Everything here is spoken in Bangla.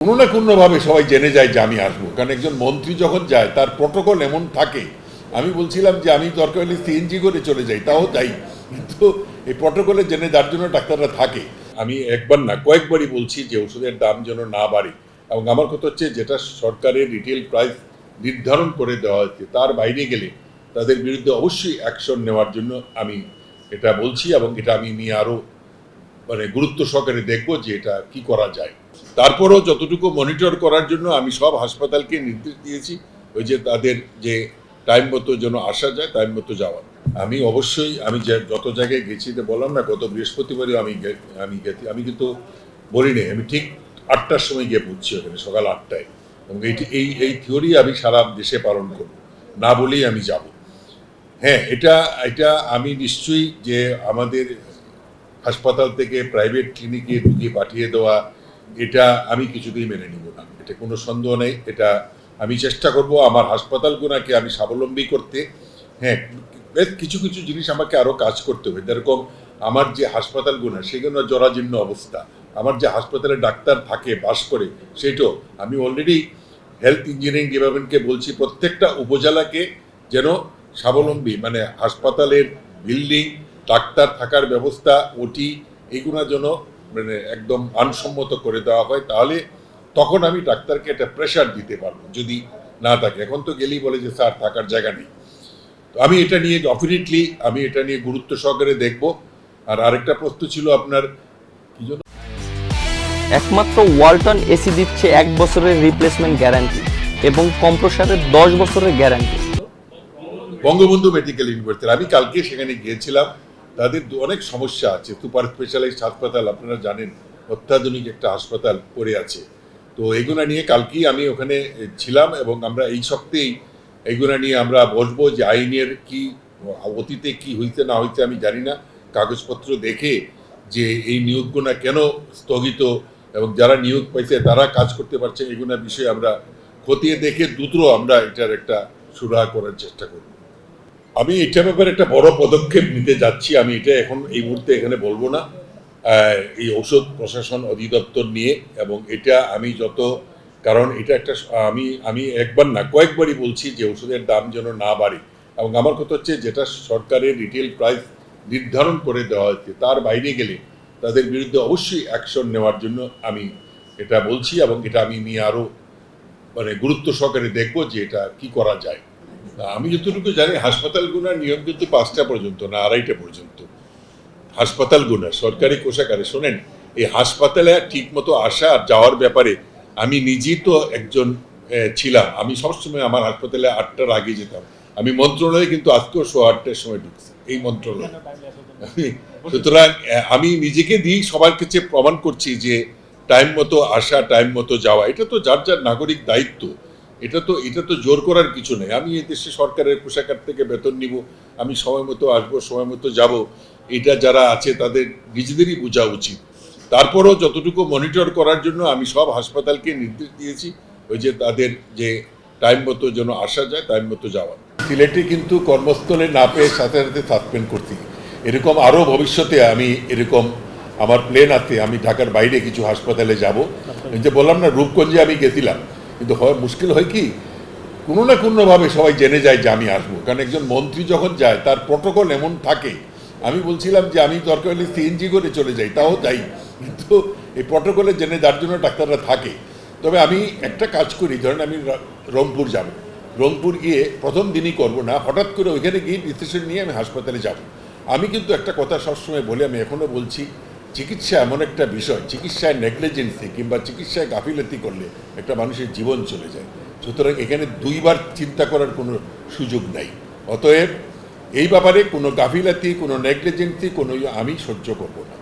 কোনো না কোনোভাবে সবাই জেনে যায় যে আমি আসব। কারণ একজন মন্ত্রী যখন যায়, তার প্রোটোকল এমন থাকে। আমি বলছিলাম যে আমি দরকার হলে সিএনজি করে চলে যাই, তাও যাই কিন্তু এই প্রোটোকলে জেনে যার জন্য ডাক্তাররা থাকে। আমি একবার না, কয়েকবারই বলছি যে ওষুধের দাম যেন না বাড়ে। এবং আমার কথা হচ্ছে যেটা সরকারের রিটেল প্রাইস নির্ধারণ করে দেওয়া হচ্ছে তার বাইরে গেলে তাদের বিরুদ্ধে অবশ্যই অ্যাকশন নেওয়ার জন্য আমি এটা বলছি এবং এটা আমি নিয়ে আরও মানে গুরুত্ব সহকারে দেখব যে এটা কি করা যায়। তারপরও যতটুকু মনিটর করার জন্য আমি সব হাসপাতালকে নির্দেশ দিয়েছি, ওই যে তাদের যে টাইম মতো যেন আসা যায়, টাইম মতো যাওয়া। আমি অবশ্যই, আমি যত জায়গায় গেছি বললাম না, গত বৃহস্পতিবারও আমি আমি গেছি, আমি কিন্তু বলিনি আমি ঠিক আটটার সময় গিয়ে পৌঁছি ওখানে, সকাল আটটায়। এবং এইটি এই এই থিওরি আমি সারা দেশে পালন করব, না বলেই আমি যাব। হ্যাঁ এটা এটা আমি নিশ্চয়ই যে আমাদের হাসপাতাল থেকে প্রাইভেট ক্লিনিকে রুগী পাঠিয়ে দেওয়া এটা আমি কিছুতেই মেনে নিব না। এটা কোনো সন্দেহ নেই। এটা আমি চেষ্টা করব আমার হাসপাতালগুলোকে আমি স্বাবলম্বী করতে। হ্যাঁ বেশ কিছু কিছু জিনিস আমাকে আরও কাজ করতে হবে। যেরকম আমার যে হাসপাতালগুলো সেগুলো জরাজীর্ণ অবস্থা। আমার যে হাসপাতালে ডাক্তার থাকে, বাস করে, সেটাও আমি অলরেডি হেলথ ইঞ্জিনিয়ারিং ডিপার্টমেন্টকে বলছি, প্রত্যেকটা উপজেলাকে যেন স্বাবলম্বী মানে হাসপাতালের বিল্ডিং ডাক্তার থাকার ব্যবস্থা ওটি এইগুলো যেন মানে একদম মানসম্মত করে দেওয়া হয় তাহলে তখন আমি ডাক্তারকে একটা প্রেশার দিতে পারব যদি না থাকে। এখন তো গেলেই বলে যে স্যার থাকার জায়গা নেই। তো আমি এটা নিয়ে ডেফিনেটলি আমি এটা নিয়ে গুরুত্ব সহকারে দেখব। আর আরেকটা প্রশ্ন ছিল আপনার কি জন্য? একমাত্র ওয়ালটন এসি দিচ্ছে এক বছরের রিপ্লেসমেন্ট গ্যারান্টি এবং কম্প্রসারের দশ বছরের গ্যারান্টি বঙ্গবন্ধু মেডিকেল ইউনিভার্সিটি আমি কালকে সেখানে গিয়েছিলাম। তাদের অনেক সমস্যা আছে। সুপার স্পেশালাইজড হাসপাতাল, আপনারা জানেন, অত্যাধুনিক একটা হাসপাতাল পড়ে আছে। তো এগুলো নিয়ে কালকেই আমি ওখানে ছিলাম এবং আমরা এই সপ্তাহেই এগুলো নিয়ে আমরা বসবো যে আইনের কি, অতীতে কি হইতে না হইতে আমি জানি না। কাগজপত্র দেখে যে এই নিয়োগগুলো কেন স্থগিত এবং যারা নিয়োগ পাইছে, তারা কাজ করতে পারছে, এগুলো বিষয়ে আমরা খতিয়ে দেখে দ্রুত আমরা এটার একটা সুরাহা করার চেষ্টা করব। আমি এটা ব্যাপারে একটা বড় পদক্ষেপ নিতে যাচ্ছি। আমি এটা এখন এই মুহূর্তে এখানে বলব না। এই ঔষধ প্রশাসন অধিদপ্তর নিয়ে এবং এটা আমি যত, কারণ এটা একটা আমি আমি একবার না, কয়েকবারই বলছি যে ওষুধের দাম যেন না বাড়ে। এবং আমার কথা হচ্ছে যেটা সরকারের রিটেল প্রাইস নির্ধারণ করে দেওয়া হচ্ছে তার বাইরে গেলে তাদের বিরুদ্ধে অবশ্যই অ্যাকশন নেওয়ার জন্য আমি এটা বলছি এবং এটা আমি নিয়ে আরও মানে গুরুত্ব সহকারে দেখব যে এটা কি করা যায়। আমি যতটুকু জানি হাসপাতালগুলোর নিয়ম কিন্তু পাঁচটা পর্যন্ত, না আড়াইটা পর্যন্ত। হাসপাতালগুলো সরকারি কোষাগারে, শোনেন, এই হাসপাতালে ঠিক মতো আসা আর যাওয়ার ব্যাপারে আমি নিজেই তো একজন ছিলাম। আমি সবসময় আমার হাসপাতালে আটটার আগে যেতাম। আমি মন্ত্রণালয়ে কিন্তু আজকেও শো আটটার সময় ঢুকছি, এই মন্ত্রণালয়। সুতরাং আমি নিজেকে দিয়েই সবার কাছে প্রমাণ করছি যে, টাইম মতো আসা, টাইম মতো যাওয়া, এটা তো যার যার নাগরিক দায়িত্ব। এটা তো এটা তো জোর করার কিছু নেই। আমি এই দেশে সরকারের পোশাকার থেকে বেতন নিব, আমি সময় মতো আসব, সময় মতো যাব। এটা যারা আছে তাদের নিজেদেরই বোঝা উচিত। তারপরও যতটুকু মনিটর করার জন্য আমি সব হাসপাতালকে নির্দেশ দিয়েছি, ওই যে তাদের যে টাইম মতো যেন আসা যায় টাইম মতো যাওয়া সিলেটে কিন্তু কর্মস্থলে না পেয়ে সাথে সাথে সাসপেন্ড করছি। এরকম আরও ভবিষ্যতে আমি এরকম আমার প্লেন আছে, আমি ঢাকার বাইরে কিছু হাসপাতালে যাব। যে বললাম না, রূপগঞ্জে আমি গেছিলাম। কিন্তু হয়, মুশকিল হয় কি? কোনো না কোনোভাবে সবাই জেনে যায় যে আমি আসব। কারণ একজন মন্ত্রী যখন যায়, তার প্রোটোকল এমন থাকে। আমি বলছিলাম যে আমি দরকার সিএনজি করে চলে যাই, তাও যাই কিন্তু এই প্রোটোকলে জেনে যার জন্য ডাক্তাররা থাকে। তবে আমি একটা কাজ করি, ধরেন আমি রংপুর যাব। রংপুর গিয়ে প্রথম দিনই করব না, হঠাৎ করে ওইখানে গিয়ে ডিসিশন নিয়ে আমি হাসপাতালে যাব। আমি কিন্তু একটা কথা সবসময় বলি, আমি এখনও বলছি চিকিৎসা এমন একটা বিষয়, চিকিৎসায় নেগলিজেন্সি কিংবা চিকিৎসায় গাফিলতি করলে একটা মানুষের জীবন চলে যায়। সুতরাং এখানে দুইবার চিন্তা করার কোনো সুযোগ নাই। অতএব এই ব্যাপারে কোনো গাফিলাতি, কোনো নেগলিজেন্সি কোনো ইয়ে আমি সহ্য করব না।